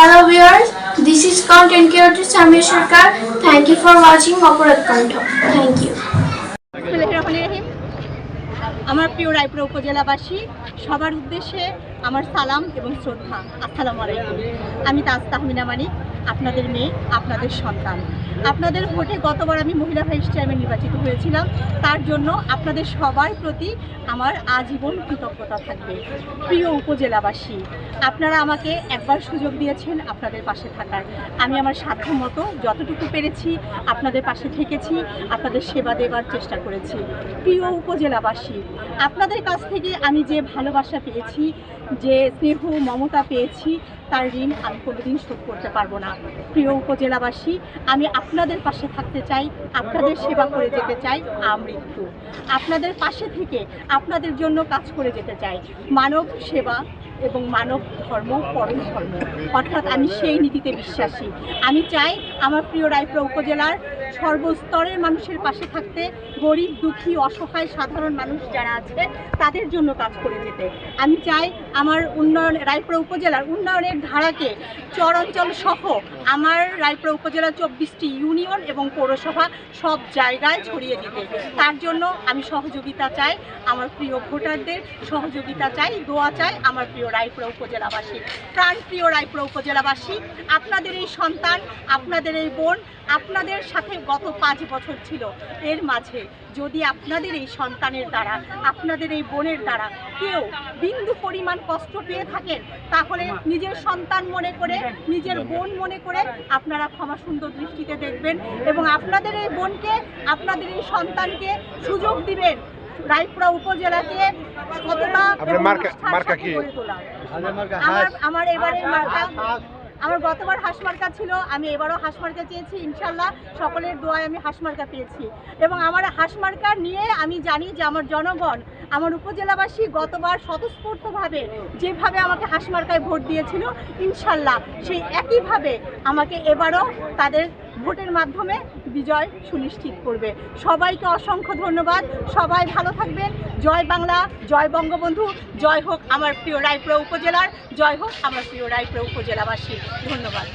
Hello viewers, this is content creator Samir Sarkar. Thank you for watching Operat Kanto. Thank you. আমার প্রিয় রায়পুরা উপজেলাবাসী সবার উদ্দেশ্যে আমার সালাম এবং শ্রদ্ধা। আসসালামু আলাইকুম। আমি তাজ তাহমিনা মানিক, আপনাদের মেয়ে, আপনাদের সন্তান। আপনাদের ভোটে গতবার আমি মহিলা ভাইস চেয়ারম্যান নির্বাচিত হয়েছিলাম। তার জন্য আপনাদের সবার প্রতি আমার আজীবন কৃতজ্ঞতা থাকবে। প্রিয় উপজেলাবাসী, আপনারা আমাকে একবার সুযোগ দিয়েছেন আপনাদের পাশে থাকার। আমি আমার সাধ্য মতো যতটুকু পেরেছি আপনাদের পাশে থেকেছি, আপনাদের সেবা দেবার চেষ্টা করেছি। প্রিয় উপজেলাবাসী, আপনাদের কাছ থেকে আমি যে ভালোবাসা পেয়েছি যে স্নেহ, মমতা পেয়েছি, তার ঋণ আমি কোনোদিন শোধ করতে পারব না। প্রিয় উপজেলাবাসী, আমি আপনাদের পাশে থাকতে চাই, আপনাদের সেবা করে যেতে চাই আমৃত্যু আপনাদের পাশে থেকে আপনাদের জন্য কাজ করে যেতে চাই। মানব সেবা এবং মানব ধর্ম, পরম ধর্ম। অর্থাৎ আমি সেই নীতিতে বিশ্বাসী। আমি চাই আমার প্রিয় রায়পুরা উপজেলার সর্বস্তরের মানুষের পাশে থাকতে গরিব, দুঃখী, অসহায়, সাধারণ মানুষ যারা আছে, তাদের জন্য কাজ করে যেতে। আমি চাই আমার উন্নয়ন, রায়পুরা উপজেলার উন্নয়নের ধারাকে চরাঞ্চল সহ আমার রায়পুরা উপজেলার চব্বিশটি ইউনিয়ন এবং পৌরসভা সব জায়গায় ছড়িয়ে দিতে। তার জন্য আমি সহযোগিতা চাই আমার প্রিয় ভোটারদের, সহযোগিতা চাই, দোয়া চাই আমার প্রিয় রায়পুরা উপজেলাবাসী। প্রাণ প্রিয় রায়পুরা উপজেলাবাসী, আপনাদের এই সন্তান, আপনাদের এই বোন, আপনাদের সাথে গত পাঁচ বছর ছিল। এর মাঝে যদি আপনাদের এই সন্তানের দ্বারা আপনাদের এই বোনের দ্বারা কেউ বিন্দু পরিমাণ কষ্ট পেয়ে থাকেন তাহলে নিজের সন্তান মনে করে নিজের বোন মনে করে আপনারা ক্ষমা সুন্দর দৃষ্টিতে দেখবেন এবং আপনাদের এই বোনকে আপনাদের এই সন্তানকে সুযোগ দিবেন রায়পুরা উপজেলাকে কতটা আমার এবারে মার্কা। আমার গতবার হাসমার্কা ছিল, আমি এবারও হাসমার্কা চেয়েছি, ইনশাল্লাহ সকলের দোয়ায় আমি হাসমার্কা পেয়েছি। এবং আমার হাসমার্কা নিয়ে আমি জানি যে আমার জনগণ আমার উপজেলাবাসী গতবার স্বতঃস্ফূর্তভাবে যেভাবে আমাকে হাঁস মার্কায় ভোট দিয়েছিল, ইনশাল্লাহ সেই একইভাবে আমাকে এবারও তাদের ভোটের মাধ্যমে বিজয় সুনিশ্চিত করবে। সবাইকে অসংখ্য ধন্যবাদ। সবাই ভালো থাকবেন। জয় বাংলা, জয় বঙ্গবন্ধু। জয় হোক আমার প্রিয় রায়পুরা উপজেলার। জয় হোক আমার প্রিয় রায়পুরা উপজেলাবাসী ধন্যবাদ।